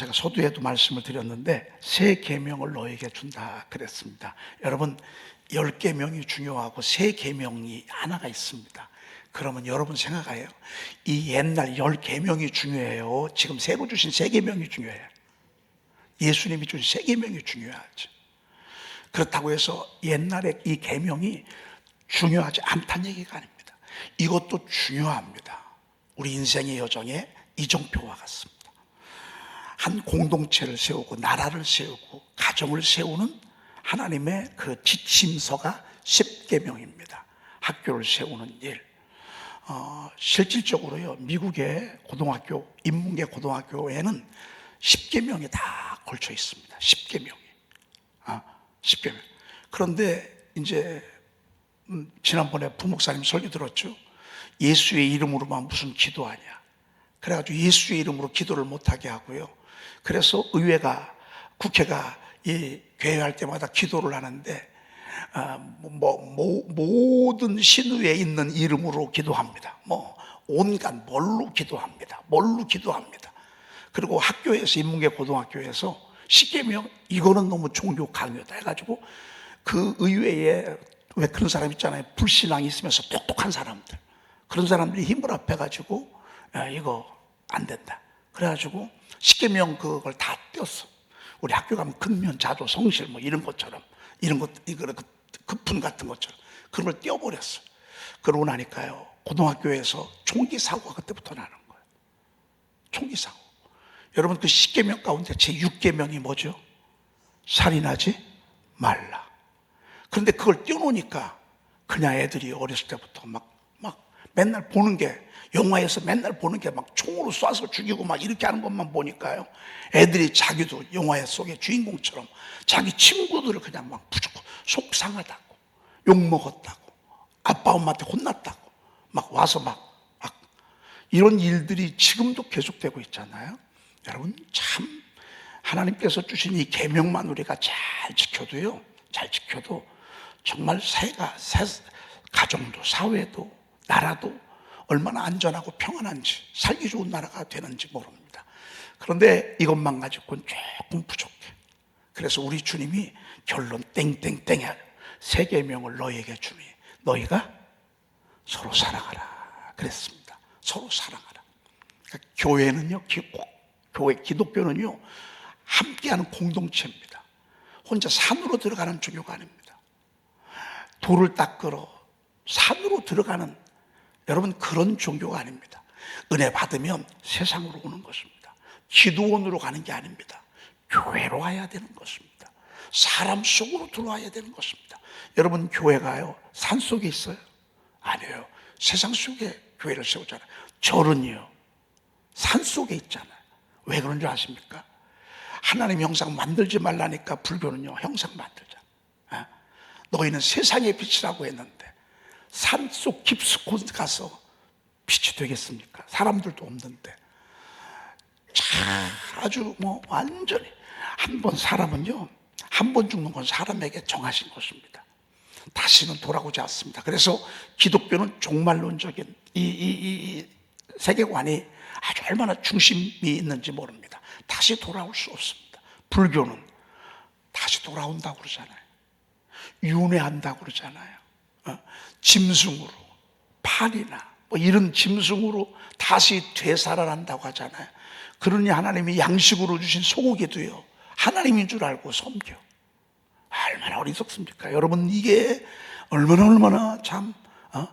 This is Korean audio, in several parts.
제가 서두에도 말씀을 드렸는데 새 계명을 너에게 준다 그랬습니다. 여러분 열 계명이 중요하고 새 계명이 하나가 있습니다. 그러면 여러분 생각해요. 이 옛날 열 계명이 중요해요. 지금 새로 주신 새 계명이 중요해요. 예수님이 주신 새 계명이 중요하죠. 그렇다고 해서 옛날에 이 계명이 중요하지 않다는 얘기가 아닙니다. 이것도 중요합니다. 우리 인생의 여정에 이정표와 같습니다. 한 공동체를 세우고 나라를 세우고 가정을 세우는 하나님의 그 지침서가 십계명입니다. 학교를 세우는 일. 어, 실질적으로요 미국의 고등학교 인문계 고등학교에는 십계명이 다 걸쳐 있습니다. 십계명이. 아, 십계명. 그런데 이제 음, 지난번에 부목사님 설교 들었죠. 예수의 이름으로만 무슨 기도하냐. 그래가지고 예수의 이름으로 기도를 못하게 하고요. 그래서 의회가 국회가 이 개회할 때마다 기도를 하는데 아, 뭐, 뭐, 모든 신우에 있는 이름으로 기도합니다. 뭐 온갖 뭘로 기도합니다. 뭘로 기도합니다. 그리고 학교에서 인문계 고등학교에서 십계명 이거는 너무 종교 강요다 해가지고 그 의회에 왜 그런 사람 있잖아요. 불신앙이 있으면서 똑똑한 사람들 그런 사람들이 힘을 합해가지고 야, 이거 안 된다. 그래가지고 십계명 그걸 다 떼었어. 우리 학교 가면 근면, 자도, 성실 뭐 이런 것처럼 이런 것 이거 그 급분 같은 것처럼 그런 걸 떼어버렸어. 그러고 나니까요 고등학교에서 총기 사고가 그때부터 나는 거예요. 총기 사고. 여러분 그 십계명 가운데 제 6계명이 뭐죠? 살인하지 말라. 그런데 그걸 띄워놓으니까 그냥 애들이 어렸을 때부터 막, 막 맨날 보는 게 영화에서 맨날 보는 게 막 총으로 쏴서 죽이고 막 이렇게 하는 것만 보니까요. 애들이 자기도 영화 속의 주인공처럼 자기 친구들을 그냥 막 부추고 속상하다고 욕먹었다고 아빠 엄마한테 혼났다고 막 와서 막, 막 이런 일들이 지금도 계속되고 있잖아요. 여러분 참 하나님께서 주신 이 계명만 우리가 잘 지켜도요. 잘 지켜도 정말 새가 새 가정도 사회도 나라도 얼마나 안전하고 평안한지 살기 좋은 나라가 되는지 모릅니다. 그런데 이것만 가지고는 조금 부족해. 그래서 우리 주님이 결론 땡땡땡 세 계명을 너희에게 주니 너희가 서로 사랑하라 그랬습니다. 서로 사랑하라. 그러니까 교회는요, 기, 교회 기독교는요 함께하는 공동체입니다. 혼자 산으로 들어가는 종교가 아닙니다. 돌을 닦으러 산으로 들어가는 여러분 그런 종교가 아닙니다. 은혜 받으면 세상으로 오는 것입니다. 기도원으로 가는 게 아닙니다. 교회로 와야 되는 것입니다. 사람 속으로 들어와야 되는 것입니다. 여러분 교회가요 산 속에 있어요? 아니에요. 세상 속에 교회를 세우잖아요. 절은요 산 속에 있잖아요. 왜 그런 줄 아십니까? 하나님 형상 만들지 말라니까 불교는요 형상 만들자. 어? 너희는 세상의 빛이라고 했는데 산속 깊숙한 곳 가서 빛이 되겠습니까? 사람들도 없는데. 자, 아주 뭐 완전히 한 번 사람은요, 한 번 죽는 건 사람에게 정하신 것입니다. 다시는 돌아오지 않습니다. 그래서 기독교는 종말론적인 이, 이, 이, 이 세계관이 아주 얼마나 중심이 있는지 모릅니다. 다시 돌아올 수 없습니다. 불교는 다시 돌아온다고 그러잖아요. 윤회한다고 그러잖아요. 어? 짐승으로 팔이나 뭐 이런 짐승으로 다시 되살아난다고 하잖아요. 그러니 하나님이 양식으로 주신 소고기도요. 하나님인 줄 알고 섬겨. 얼마나 어리석습니까? 여러분 이게 얼마나 얼마나 참 어?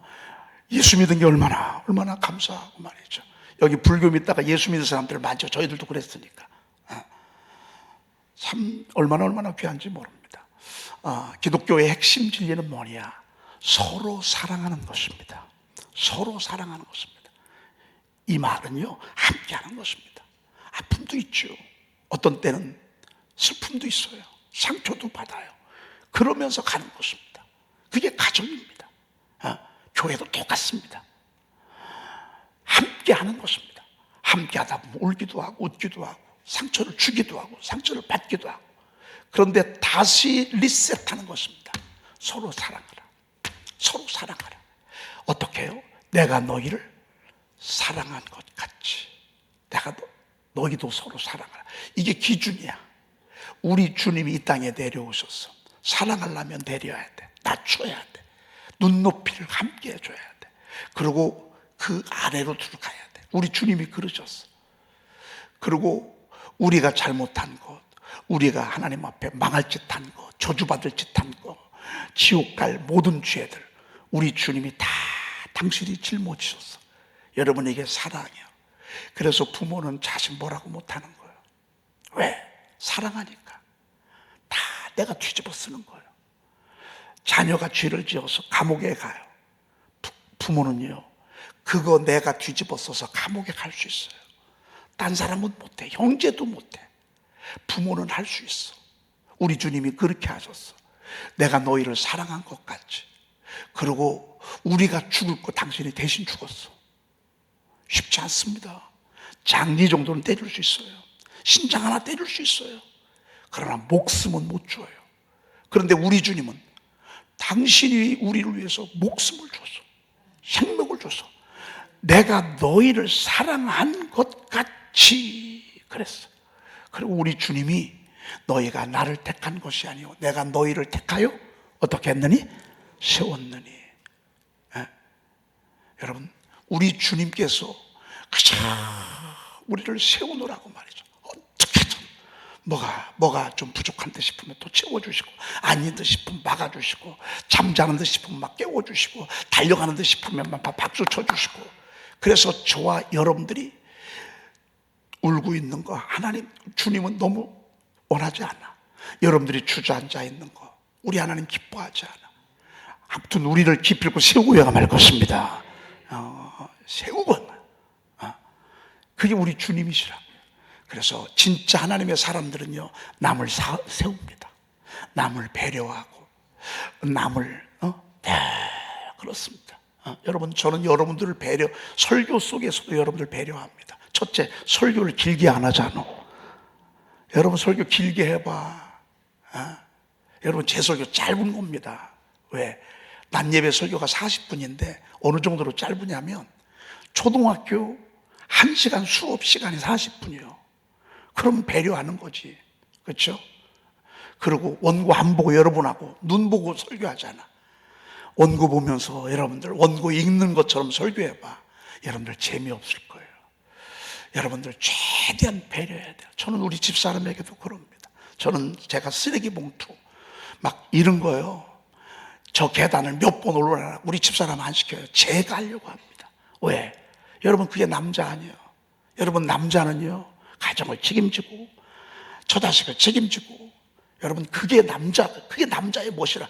예수 믿은 게 얼마나 얼마나 감사하고 말이죠. 여기 불교 믿다가 예수 믿는 사람들 많죠. 저희들도 그랬으니까. 어? 참 얼마나 얼마나 귀한지 모릅니다. 어, 기독교의 핵심 진리는 뭐냐? 서로 사랑하는 것입니다. 서로 사랑하는 것입니다. 이 말은요, 함께 하는 것입니다. 아픔도 있죠. 어떤 때는 슬픔도 있어요. 상처도 받아요. 그러면서 가는 것입니다. 그게 가정입니다. 어, 교회도 똑같습니다. 함께 하는 것입니다. 함께 하다 보면 울기도 하고 웃기도 하고 상처를 주기도 하고 상처를 받기도 하고 그런데 다시 리셋하는 것입니다. 서로 사랑하라. 서로 사랑하라. 어떻게 해요? 내가 너희를 사랑한 것 같이. 내가 너, 너희도 서로 사랑하라. 이게 기준이야. 우리 주님이 이 땅에 내려오셔서 사랑하려면 내려야 돼. 낮춰야 돼. 눈높이를 함께 해줘야 돼. 그리고 그 아래로 들어가야 돼. 우리 주님이 그러셨어. 그리고 우리가 잘못한 것, 우리가 하나님 앞에 망할 짓 한 것, 저주받을 짓 한 것, 지옥 갈 모든 죄들, 우리 주님이 다 당신이 짊어지셨어. 여러분에게 사랑해요. 그래서 부모는 자식 뭐라고 못하는 거예요. 왜? 사랑하니까. 다 내가 뒤집어 쓰는 거예요. 자녀가 죄를 지어서 감옥에 가요. 부- 부모는요, 그거 내가 뒤집어 써서 감옥에 갈 수 있어요. 딴 사람은 못해. 형제도 못해. 부모는 할 수 있어. 우리 주님이 그렇게 하셨어. 내가 너희를 사랑한 것 같지. 그리고 우리가 죽을 거 당신이 대신 죽었어. 쉽지 않습니다. 장기 정도는 때릴 수 있어요. 신장 하나 때릴 수 있어요. 그러나 목숨은 못 줘요. 그런데 우리 주님은 당신이 우리를 위해서 목숨을 줬어. 생명을 줬어. 내가 너희를 사랑한 것 같이 그랬어. 그리고 우리 주님이 너희가 나를 택한 것이 아니오. 내가 너희를 택하여 어떻게 했느니? 세웠느니. 예? 여러분, 우리 주님께서 그저 우리를 세우느라고 말이죠. 어떻게든 뭐가 뭐가 좀 부족한 듯 싶으면 또 채워주시고 아닌 듯 싶으면 막아주시고 잠자는 듯 싶으면 막 깨워주시고 달려가는 듯 싶으면 막 박수 쳐주시고 그래서 저와 여러분들이 울고 있는 거 하나님 주님은 너무 원하지 않아. 여러분들이 주저앉아 있는 거 우리 하나님 기뻐하지 않아. 아무튼 우리를 기필고 세우고야 말 것입니다. 어, 세우고 어, 그게 우리 주님이시라고요. 그래서 진짜 하나님의 사람들은요 남을 사- 세웁니다. 남을 배려하고 남을 어? 네, 그렇습니다. 어, 여러분 저는 여러분들을 배려 설교 속에서도 여러분들 배려합니다. 첫째 설교를 길게 안 하잖아. 여러분 설교 길게 해봐. 어? 여러분 제 설교 짧은 겁니다. 왜? 낮 예배 설교가 40분인데 어느 정도로 짧으냐면 초등학교 1시간 수업 시간이 40분이요. 그럼 배려하는 거지. 그렇죠? 그리고 원고 안 보고 여러분하고 눈 보고 설교하잖아. 원고 보면서 여러분들 원고 읽는 것처럼 설교해 봐. 여러분들 재미없을 거예요. 여러분들 최대한 배려해야 돼요. 저는 우리 집사람에게도 그럽니다. 저는 제가 쓰레기 봉투 막 이런 거요. 저 계단을 몇 번 올라라. 우리 집사람 안 시켜요. 제가 하려고 합니다. 왜? 여러분 그게 남자 아니에요. 여러분 남자는요. 가정을 책임지고 처자식을 책임지고 여러분 그게 남자 그게 남자의 멋이라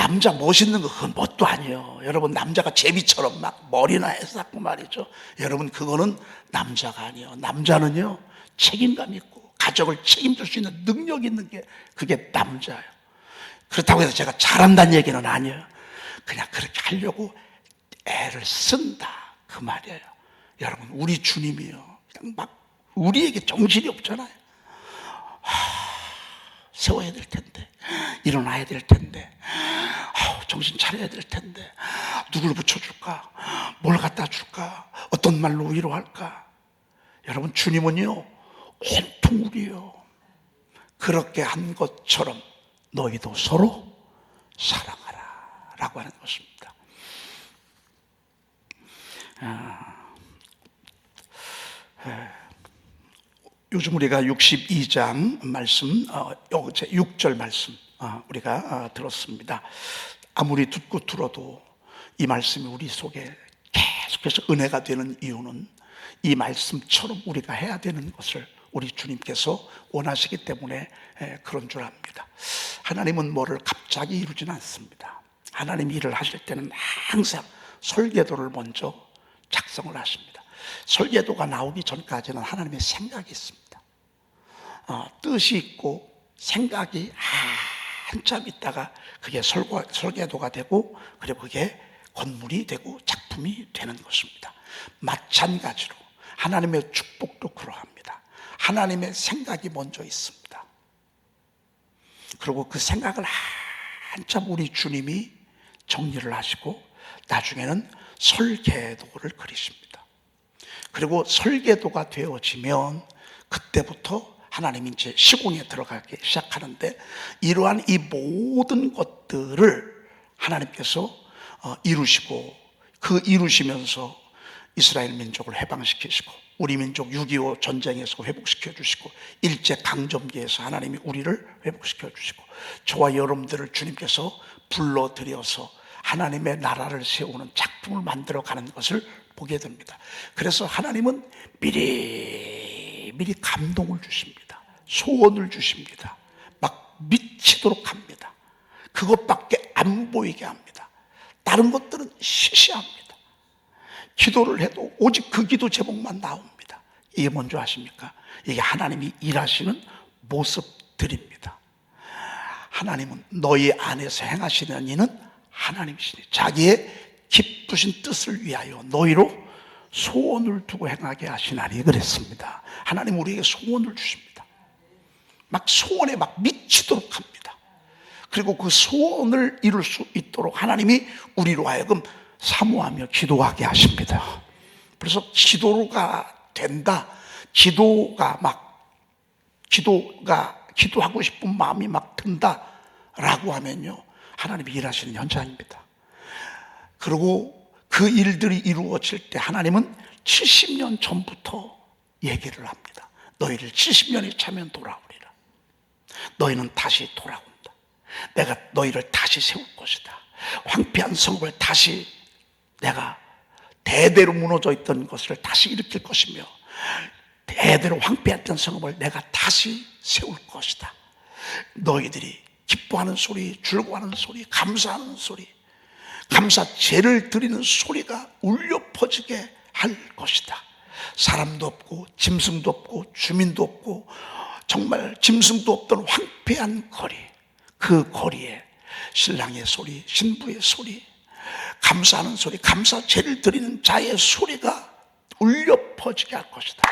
남자 멋있는 거 그건 멋도 아니에요. 여러분 남자가 제비처럼 막 머리나 해서 고 말이죠. 여러분 그거는 남자가 아니에요. 남자는요 책임감 있고 가족을 책임질 수 있는 능력 있는 게 그게 남자예요. 그렇다고 해서 제가 잘한다는 얘기는 아니에요. 그냥 그렇게 하려고 애를 쓴다. 그 말이에요. 여러분 우리 주님이요. 그냥 막 우리에게 정신이 없잖아요 세워야 될 텐데 일어나야 될 텐데 정신 차려야 될 텐데 누굴 붙여줄까? 뭘 갖다 줄까? 어떤 말로 위로할까? 여러분 주님은요 온통 우리요. 그렇게 한 것처럼 너희도 서로 사랑하라 라고 하는 것입니다 요즘 우리가 62장 말씀, 어, 요제 6절 말씀 어, 우리가 어, 들었습니다. 아무리 듣고 들어도 이 말씀이 우리 속에 계속해서 은혜가 되는 이유는 이 말씀처럼 우리가 해야 되는 것을 우리 주님께서 원하시기 때문에 에, 그런 줄 압니다. 하나님은 뭐를 갑자기 이루지는 않습니다. 하나님 일을 하실 때는 항상 설계도를 먼저 작성을 하십니다. 설계도가 나오기 전까지는 하나님의 생각이 있습니다. 어, 뜻이 있고 생각이 한참 있다가 그게 설과, 설계도가 되고 그리고 그게 건물이 되고 작품이 되는 것입니다. 마찬가지로 하나님의 축복도 그러합니다. 하나님의 생각이 먼저 있습니다. 그리고 그 생각을 한참 우리 주님이 정리를 하시고 나중에는 설계도를 그리십니다. 그리고 설계도가 되어지면 그때부터 하나님이 이제 시공에 들어가기 시작하는데 이러한 이 모든 것들을 하나님께서 어, 이루시고 그 이루시면서 이스라엘 민족을 해방시키시고 우리 민족 6.25 전쟁에서 회복시켜 주시고 일제 강점기에서 하나님이 우리를 회복시켜 주시고 저와 여러분들을 주님께서 불러들여서 하나님의 나라를 세우는 작품을 만들어 가는 것을 보게 됩니다. 그래서 하나님은 미리 미리 감동을 주십니다. 소원을 주십니다. 막 미치도록 합니다. 그것밖에 안 보이게 합니다. 다른 것들은 시시합니다. 기도를 해도 오직 그 기도 제목만 나옵니다. 이게 뭔지 아십니까? 이게 하나님이 일하시는 모습들입니다. 하나님은 너희 안에서 행하시는 이는 하나님이시니 자기의 기쁘신 뜻을 위하여 너희로 소원을 두고 행하게 하시나니 그랬습니다. 하나님 우리에게 소원을 주십니다. 막 소원에 막 미치도록 합니다. 그리고 그 소원을 이룰 수 있도록 하나님이 우리로 하여금 사모하며 기도하게 하십니다. 그래서 기도가 된다. 기도가 막 기도가 기도하고 싶은 마음이 막 든다 라고 하면요. 하나님이 일하시는 현장입니다. 그리고 그 일들이 이루어질 때 하나님은 70년 전부터 얘기를 합니다. 너희를 70년이 차면 돌아오리라. 너희는 다시 돌아온다. 내가 너희를 다시 세울 것이다. 황폐한 성읍을 다시 내가 대대로 무너져 있던 것을 다시 일으킬 것이며 대대로 황폐했던 성읍을 내가 다시 세울 것이다. 너희들이 기뻐하는 소리, 즐거워하는 소리, 감사하는 소리, 감사제를 드리는 소리가 울려 퍼지게 할 것이다. 사람도 없고 짐승도 없고 주민도 없고 정말 짐승도 없던 황폐한 거리 그 거리에 신랑의 소리, 신부의 소리, 감사하는 소리, 감사제를 드리는 자의 소리가 울려 퍼지게 할 것이다.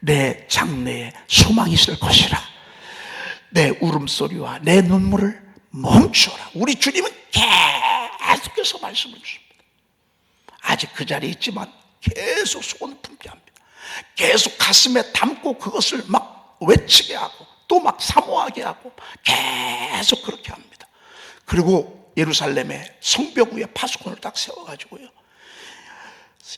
내 장래에 소망이 있을 것이라. 내 울음소리와 내 눈물을 멈추어라. 우리 주님은 계속 해서 말씀을 주십니다. 아직 그 자리에 있지만 계속 소원을 품게 합니다. 계속 가슴에 담고 그것을 막 외치게 하고 또 막 사모하게 하고 계속 그렇게 합니다. 그리고 예루살렘의 성벽 위에 파수꾼을 딱 세워가지고요.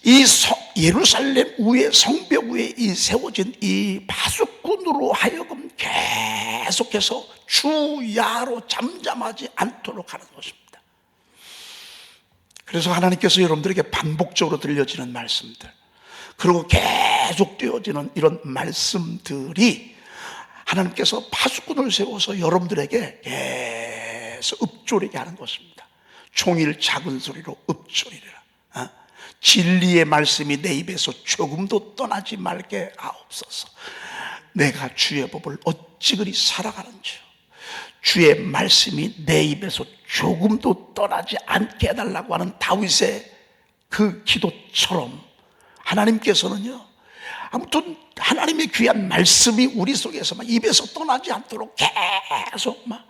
이 성, 예루살렘 위에 성벽 위에 이 세워진 이 파수꾼으로 하여금 계속해서 주야로 잠잠하지 않도록 하는 것입니다. 그래서 하나님께서 여러분들에게 반복적으로 들려지는 말씀들, 그리고 계속 되어지는 이런 말씀들이 하나님께서 파수꾼을 세워서 여러분들에게 계속 읊조리게 하는 것입니다. 종일 작은 소리로 읊조리라. 어? 진리의 말씀이 내 입에서 조금도 떠나지 말게 하옵소서. 내가 주의 법을 어찌 그리 살아가는지요. 주의 말씀이 내 입에서 조금도 떠나지 않게 해달라고 하는 다윗의 그 기도처럼 하나님께서는요, 아무튼 하나님의 귀한 말씀이 우리 속에서 막 입에서 떠나지 않도록 계속 막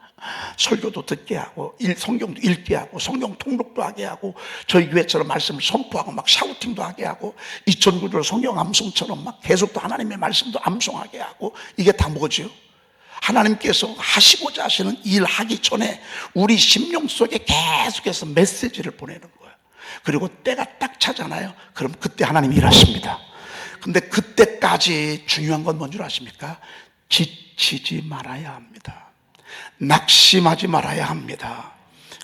설교도 듣게 하고 일, 성경도 읽게 하고 성경 통독도 하게 하고 저희 교회처럼 말씀을 선포하고 막 샤우팅도 하게 하고 2009년 성경 암송처럼 막 계속 또 하나님의 말씀도 암송하게 하고 이게 다 뭐지요? 하나님께서 하시고자 하시는 일 하기 전에 우리 심령 속에 계속해서 메시지를 보내는 거예요. 그리고 때가 딱 차잖아요. 그럼 그때 하나님 일하십니다. 근데 그때까지 중요한 건 뭔 줄 아십니까? 지치지 말아야 합니다. 낙심하지 말아야 합니다.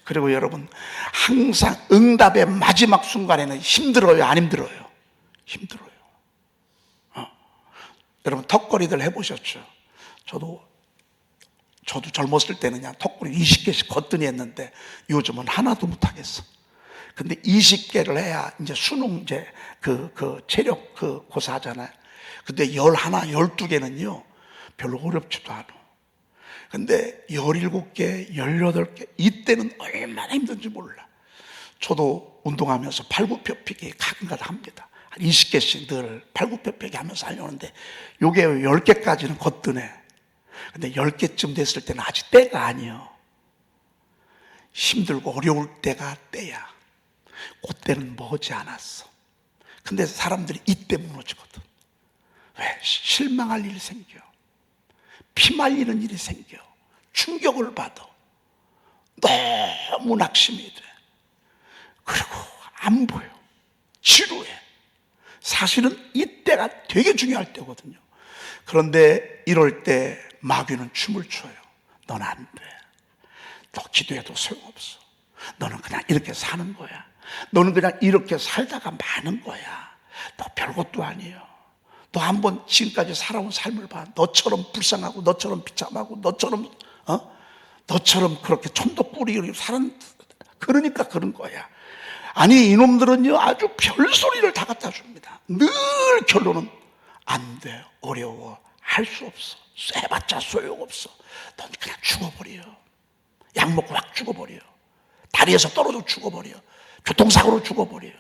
그리고 여러분, 항상 응답의 마지막 순간에는 힘들어요, 안 힘들어요? 힘들어요. 어. 여러분, 턱걸이들 해보셨죠? 저도, 저도 젊었을 때는 그냥 턱걸이 20개씩 거뜬히 했는데 요즘은 하나도 못하겠어. 근데 20개를 해야 이제 수능 이제 그, 그 체력 그 고사 하잖아요. 근데 11, 12개는요, 별로 어렵지도 않아. 근데 17개, 18개, 이때는 얼마나 힘든지 몰라. 저도 운동하면서 팔굽혀펴기 가끔가다 합니다. 한 20개씩 늘 팔굽혀펴기 하면서 하려는데 요게 10개까지는 거뜬해. 근데 10개쯤 됐을 때는 아직 때가 아니요. 힘들고 어려울 때가 때야. 그때는 머지 않았어. 근데 사람들이 이때 무너지거든. 왜? 실망할 일이 생겨. 피 말리는 일이 생겨. 충격을 받아. 너무 낙심이 돼. 그리고 안 보여. 지루해. 사실은 이때가 되게 중요할 때거든요. 그런데 이럴 때 마귀는 춤을 춰요. 넌 안 돼. 너 기도해도 소용없어. 너는 그냥 이렇게 사는 거야. 너는 그냥 이렇게 살다가 마는 거야. 너 별것도 아니에요. 너 한번 지금까지 살아온 삶을 봐. 너처럼 불쌍하고, 너처럼 비참하고, 너처럼, 어? 너처럼 그렇게 천덕꾸리 사는, 그러니까 그런 거야. 아니, 이놈들은요, 아주 별소리를 다 갖다 줍니다. 늘 결론은, 안 돼. 어려워. 할 수 없어. 쎄봤자 소용없어. 넌 그냥 죽어버려. 약 먹고 확 죽어버려. 다리에서 떨어져 죽어버려. 교통사고로 죽어버려.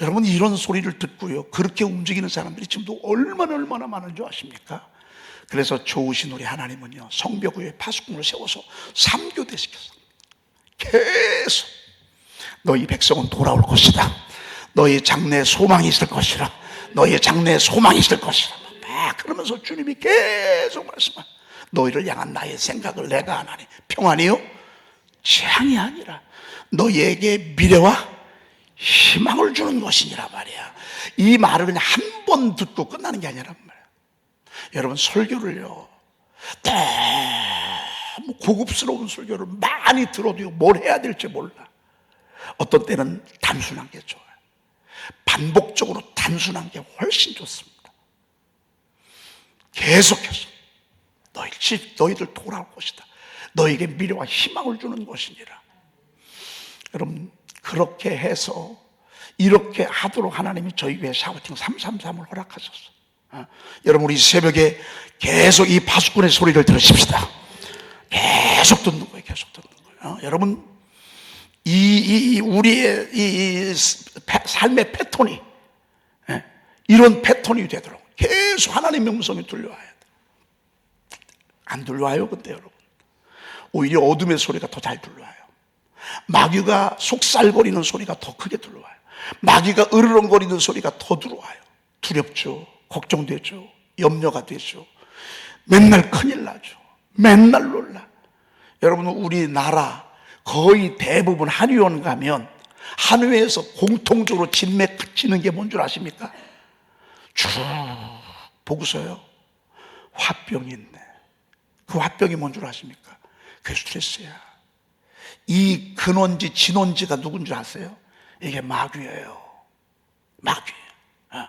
여러분 이런 소리를 듣고요. 그렇게 움직이는 사람들이 지금도 얼마나 얼마나 많은 줄 아십니까? 그래서 좋으신 우리 하나님은요. 성벽 위에 파수꾼을 세워서 삼교대 시켰어. 계속 너희 백성은 돌아올 것이다. 너희 장래에 소망이 있을 것이라. 너희 장래에 소망이 있을 것이라. 막 그러면서 주님이 계속 말씀하 너희를 향한 나의 생각을 내가 안 하니 평안이요? 재앙이 아니라 너희에게 미래와 희망을 주는 것이니라 말이야. 이 말을 그냥 한 번 듣고 끝나는 게 아니란 말이야. 여러분 설교를요. 너무 고급스러운 설교를 많이 들어도요. 뭘 해야 될지 몰라. 어떤 때는 단순한 게 좋아요. 반복적으로 단순한 게 훨씬 좋습니다. 계속해서 너희 집 너희들 돌아올 것이다. 너에게 미래와 희망을 주는 것이니라. 여러분 그렇게 해서 이렇게 하도록 하나님이 저희 교회 샤우팅 333을 허락하셨어. 어? 여러분 우리 새벽에 계속 이 파수꾼의 소리를 들으십시다. 계속 듣는 거예요. 계속 듣는 거예요. 어? 여러분 이, 이 우리의 이, 이 삶의 패턴이 예? 이런 패턴이 되도록 계속 하나님의 음성이 들려와야 돼. 안 들려와요, 근데 여러분. 오히려 어둠의 소리가 더 잘 들려와요. 마귀가 속살거리는 소리가 더 크게 들려와요. 마귀가 으르렁거리는 소리가 더 들어와요. 두렵죠. 걱정되죠. 염려가 되죠. 맨날 큰일 나죠. 맨날 놀라. 여러분, 우리나라 거의 대부분 한의원 가면 한의에서 공통적으로 진맥 치는 게 뭔 줄 아십니까? 쭉 보고서요. 화병이 있네. 그 화병이 뭔 줄 아십니까? 그게 스트레스야. 이 근원지, 진원지가 누군 줄 아세요? 이게 마귀예요. 마귀. 어.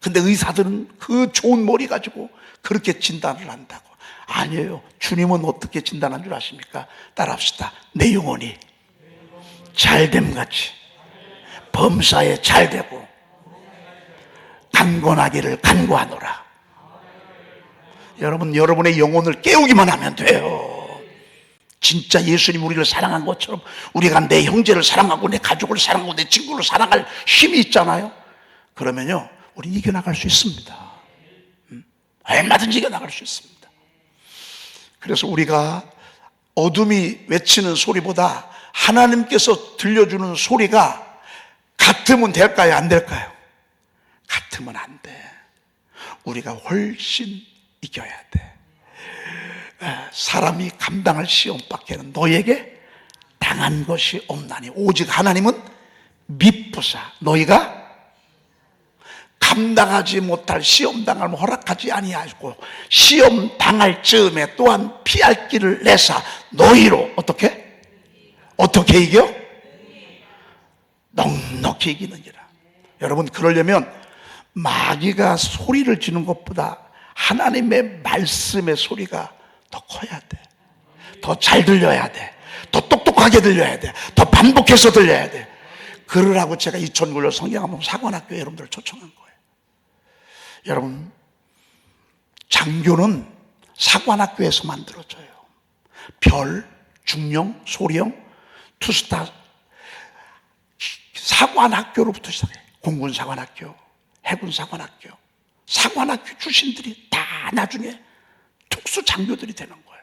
근데 의사들은 그 좋은 머리 가지고 그렇게 진단을 한다고. 아니에요. 주님은 어떻게 진단한 줄 아십니까? 따라합시다. 내 영혼이 잘됨 같이 범사에 잘되고 강건하기를 간구하노라. 여러분, 여러분의 영혼을 깨우기만 하면 돼요. 진짜 예수님 우리를 사랑한 것처럼 우리가 내 형제를 사랑하고 내 가족을 사랑하고 내 친구를 사랑할 힘이 있잖아요. 그러면요, 우리 이겨나갈 수 있습니다. 음, 얼마든지 이겨나갈 수 있습니다. 그래서 우리가 어둠이 외치는 소리보다 하나님께서 들려주는 소리가 같으면 될까요? 안 될까요? 같으면 안 돼. 우리가 훨씬 이겨야 돼. 사람이 감당할 시험 밖에는 너에게 당한 것이 없나니 오직 하나님은 미쁘사 너희가 감당하지 못할 시험 당함을 허락하지 아니하고 시험 당할 즈음에 또한 피할 길을 내사 너희로 어떻게 어떻게 이겨 넉넉히 이기느니라. 여러분 그러려면 마귀가 소리를 지는 것보다 하나님의 말씀의 소리가 더 커야 돼. 더 잘 들려야 돼. 더 똑똑하게 들려야 돼. 더 반복해서 들려야 돼. 그러라고 제가 2009년 성경한번 사관학교 여러분들을 초청한 거예요. 여러분, 장교는 사관학교에서 만들어져요. 별, 중령, 소령, 투스타, 사관학교로부터 시작해. 공군 사관학교, 해군 사관학교, 사관학교 출신들이 다 나중에 특수 장교들이 되는 거예요.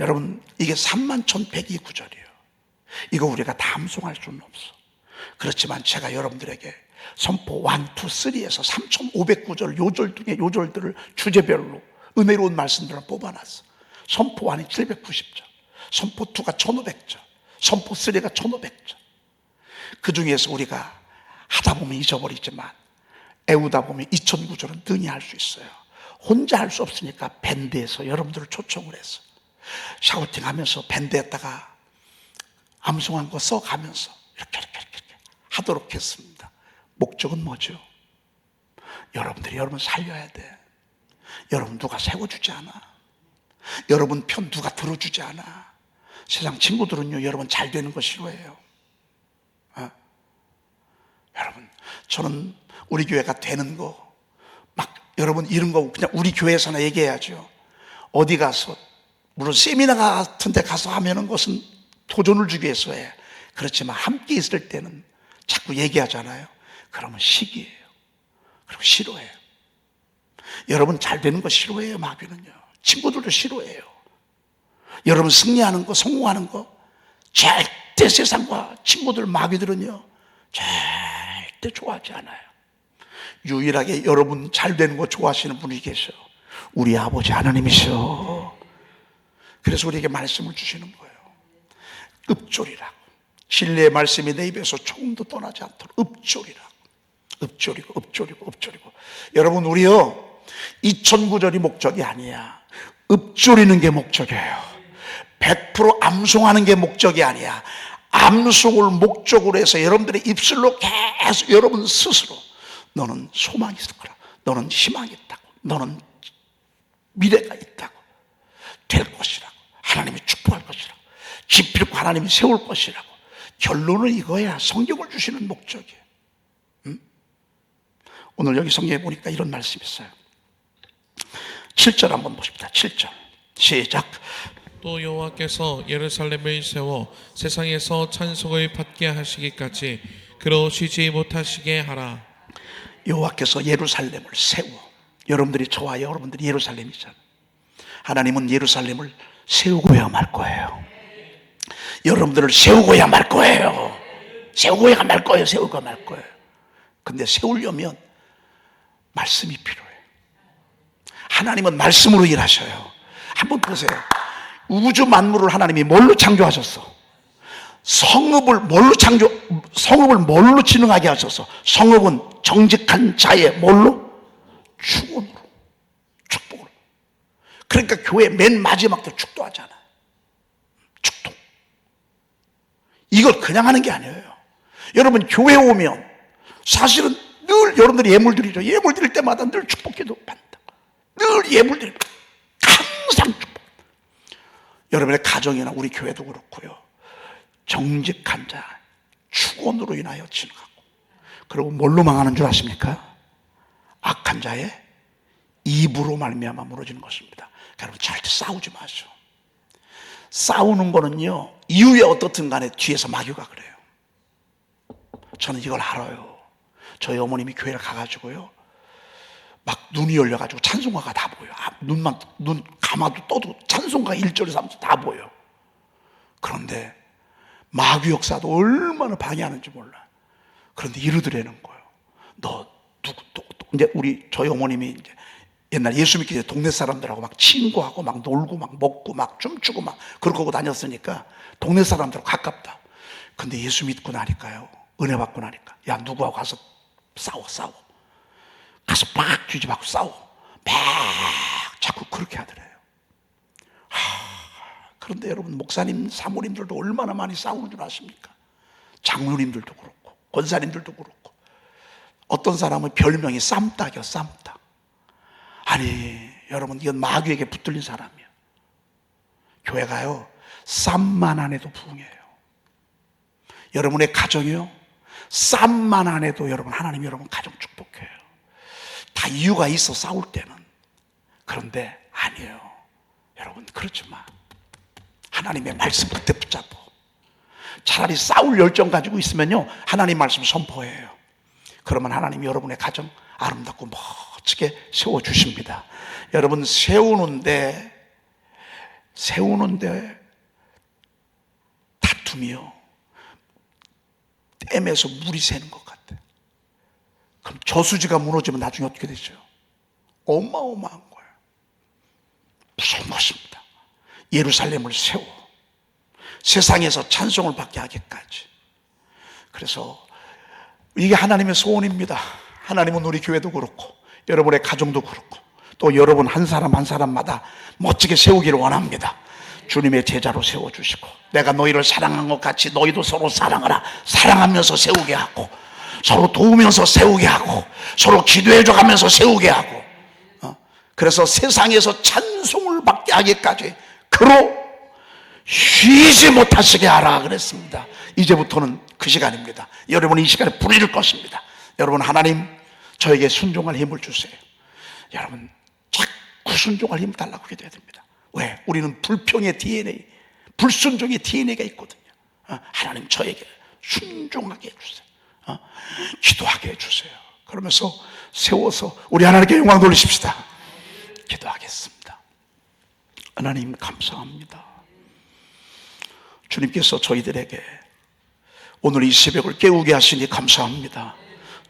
여러분, 이게 3만 1100이 구절이에요. 이거 우리가 다 암송할 수는 없어. 그렇지만 제가 여러분들에게 선포 1, 2, 3에서 3,500구절 요절 중에 요절들을 주제별로 은혜로운 말씀들을 뽑아놨어. 선포 1이 790절, 선포 2가 1,500절, 선포 3가 1,500절. 그 중에서 우리가 하다 보면 잊어버리지만 애우다 보면 2,009절은 능히 할수 있어요. 혼자 할 수 없으니까 밴드에서 여러분들을 초청을 해서 샤우팅 하면서 밴드에다가 암송한 거 써가면서 이렇게 이렇게 이렇게, 이렇게 하도록 했습니다. 목적은 뭐죠? 여러분들이 여러분 살려야 돼. 여러분 누가 세워주지 않아. 여러분 편 누가 들어주지 않아. 세상 친구들은요, 여러분 잘 되는 거 싫어해요. 어? 여러분, 저는 우리 교회가 되는 거, 막, 여러분 이런 거 그냥 우리 교회에서나 얘기해야죠. 어디 가서, 물론 세미나 같은 데 가서 하면은 것은 도전을 주기 위해서 해. 그렇지만 함께 있을 때는 자꾸 얘기하잖아요. 그러면 시기예요. 그리고 싫어해요. 여러분 잘 되는 거 싫어해요, 마귀는요. 친구들도 싫어해요. 여러분 승리하는 거, 성공하는 거, 절대 세상과 친구들, 마귀들은요, 절 대 좋아하지 않아요. 유일하게 여러분 잘 되는 거 좋아하시는 분이 계셔. 우리 아버지 하나님이셔. 그래서 우리에게 말씀을 주시는 거예요. 읍조리라고. 진리의 말씀이 내 입에서 조금도 떠나지 않도록 읍조리라고. 읍조리고, 읍조리고, 읍조리고. 여러분, 우리요, 2009절이 목적이 아니야. 읍조리는 게 목적이에요. 100% 암송하는 게 목적이 아니야. 암송을 목적으로 해서 여러분들의 입술로 계속 여러분 스스로 너는 소망이 있을 거라. 너는 희망이 있다고. 너는 미래가 있다고. 될 것이라고. 하나님이 축복할 것이라고. 지필고 하나님이 세울 것이라고. 결론은 이거야. 성경을 주시는 목적이에요. 음? 오늘 여기 성경에 보니까 이런 말씀이 있어요. 7절 한번 보십니다. 7절. 시작. 또 여호와께서 예루살렘을 세워 세상에서 찬송을 받게 하시기까지 그로 쉬지 못하시게 하라. 여호와께서 예루살렘을 세워. 여러분들이 저와 여러분들이 예루살렘이잖아요. 하나님은 예루살렘을 세우고야 말 거예요. 여러분들을 세우고야 말 거예요. 세우고야 말 거예요. 세우고야 말 거예요. 근데 세우려면 말씀이 필요해요. 하나님은 말씀으로 일하셔요. 한번 보세요. 우주 만물을 하나님이 뭘로 창조하셨어? 성읍을 뭘로 창조, 성읍을 뭘로 진흥하게 하셔서 성읍은 정직한 자의 뭘로? 축원으로. 축복으로. 그러니까 교회 맨 마지막도 축도하잖아. 축도. 이걸 그냥 하는 게 아니에요. 여러분, 교회 오면 사실은 늘 여러분들이 예물 드리죠. 예물 드릴 때마다 늘 축복 기도 받는다. 늘 예물 드립니다. 항상 축복. 여러분의 가정이나 우리 교회도 그렇고요. 정직한 자, 축원으로 인하여 진하고 그리고 뭘로 망하는 줄 아십니까? 악한 자의 입으로 말미암아 무너지는 것입니다. 여러분 절대 싸우지 마시오. 싸우는 거는요 이후에 어떻든 간에 뒤에서 마귀가 그래요. 저는 이걸 알아요. 저희 어머님이 교회를 가가지고요. 막 눈이 열려가지고 찬송가가 다 보여. 아, 눈만, 눈 감아도 떠도 찬송가 1절에서 3절 다 보여. 그런데 마귀 역사도 얼마나 방해하는지 몰라. 그런데 이르더라는 거예요. 너, 누구, 또, 또. 이제 우리, 저희 어머님이 이제 옛날 예수 믿기 전에 동네 사람들하고 막 친구하고 막 놀고 막 먹고 막 춤추고 막 그러고 다녔으니까 동네 사람들하고 가깝다. 근데 예수 믿고 나니까요. 은혜 받고 나니까. 야, 누구하고 가서 싸워, 싸워. 가서 막 뒤집어갖고 싸워. 막 자꾸 그렇게 하더래요. 하, 그런데 여러분, 목사님, 사모님들도 얼마나 많이 싸우는 줄 아십니까? 장로님들도 그렇고, 권사님들도 그렇고. 어떤 사람은 별명이 쌈딱이요, 쌈딱. 아니, 여러분, 이건 마귀에게 붙들린 사람이에요. 교회가요, 쌈만 안 해도 부흥해요. 여러분의 가정이요, 쌈만 안 해도 여러분, 하나님 여러분 가정 축복해요. 다 이유가 있어 싸울 때는. 그런데 아니에요. 여러분 그렇지 마. 하나님의 말씀 그때 붙잡고. 차라리 싸울 열정 가지고 있으면요. 하나님 말씀 선포해요. 그러면 하나님 여러분의 가정 아름답고 멋지게 세워 주십니다. 여러분 세우는데 세우는데 다툼이요. 댐에서 물이 새는 것. 그럼 저수지가 무너지면 나중에 어떻게 되죠? 어마어마한 거예요. 무서운 것입니다. 예루살렘을 세워 세상에서 찬송을 받게 하기까지. 그래서 이게 하나님의 소원입니다. 하나님은 우리 교회도 그렇고 여러분의 가정도 그렇고 또 여러분 한 사람 한 사람마다 멋지게 세우기를 원합니다. 주님의 제자로 세워주시고 내가 너희를 사랑한 것 같이 너희도 서로 사랑하라. 사랑하면서 세우게 하고 서로 도우면서 세우게 하고 서로 기도해줘 가면서 세우게 하고 어? 그래서 세상에서 찬송을 받게 하기까지 그로 쉬지 못하시게 하라 그랬습니다. 이제부터는 그 시간입니다. 여러분 이 시간에 부릴 것입니다. 여러분 하나님 저에게 순종할 힘을 주세요. 여러분 자꾸 순종할 힘을 달라고 기도해야 됩니다. 왜? 우리는 불평의 DNA, 불순종의 DNA가 있거든요. 어, 하나님 저에게 순종하게 해주세요. 어, 기도하게 해주세요. 그러면서 세워서 우리 하나님께 영광 돌리십시다. 기도하겠습니다. 하나님 감사합니다. 주님께서 저희들에게 오늘 이 새벽을 깨우게 하시니 감사합니다.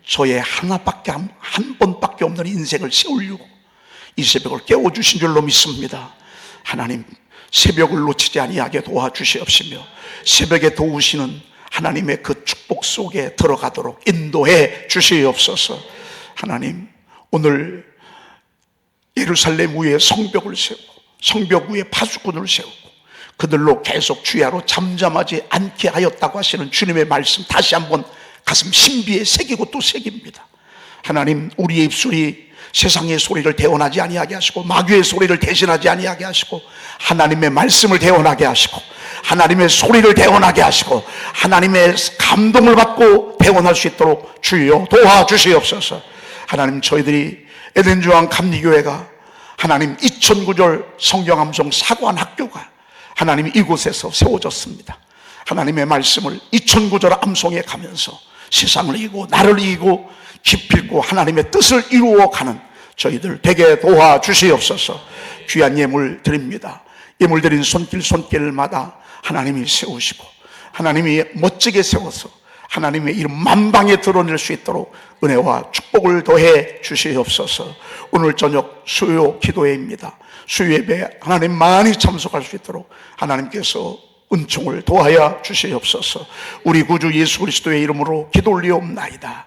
저의 하나밖에 한, 한 번밖에 없는 인생을 세우려고 이 새벽을 깨워주신 줄로 믿습니다. 하나님 새벽을 놓치지 아니하게 도와주시옵시며 새벽에 도우시는 하나님의 그 축복 속에 들어가도록 인도해 주시옵소서. 하나님 오늘 예루살렘 위에 성벽을 세우고 성벽 위에 파수꾼을 세우고 그들로 계속 주야로 잠잠하지 않게 하였다고 하시는 주님의 말씀 다시 한번 가슴 신비에 새기고 또 새깁니다. 하나님 우리의 입술이 세상의 소리를 대원하지 아니하게 하시고 마귀의 소리를 대신하지 아니하게 하시고 하나님의 말씀을 대원하게 하시고 하나님의 소리를 대원하게 하시고 하나님의 감동을 받고 대원할 수 있도록 주여 도와주시옵소서. 하나님 저희들이 에덴 중앙 감리교회가 하나님 2009절 성경 암송 사관 학교가 하나님 이곳에서 세워졌습니다. 하나님의 말씀을 2009절 암송해 가면서 세상을 이기고 나를 이기고 기필고 하나님의 뜻을 이루어 가는 저희들 되게 도와주시옵소서 귀한 예물 드립니다. 예물 드린 손길 손길마다 하나님이 세우시고 하나님이 멋지게 세워서 하나님의 이름 만방에 드러낼 수 있도록 은혜와 축복을 더해 주시옵소서. 오늘 저녁 수요 기도회입니다. 수요 예배 하나님 많이 참석할 수 있도록 하나님께서 은총을 도하여 주시옵소서. 우리 구주 예수 그리스도의 이름으로 기도 올리옵나이다.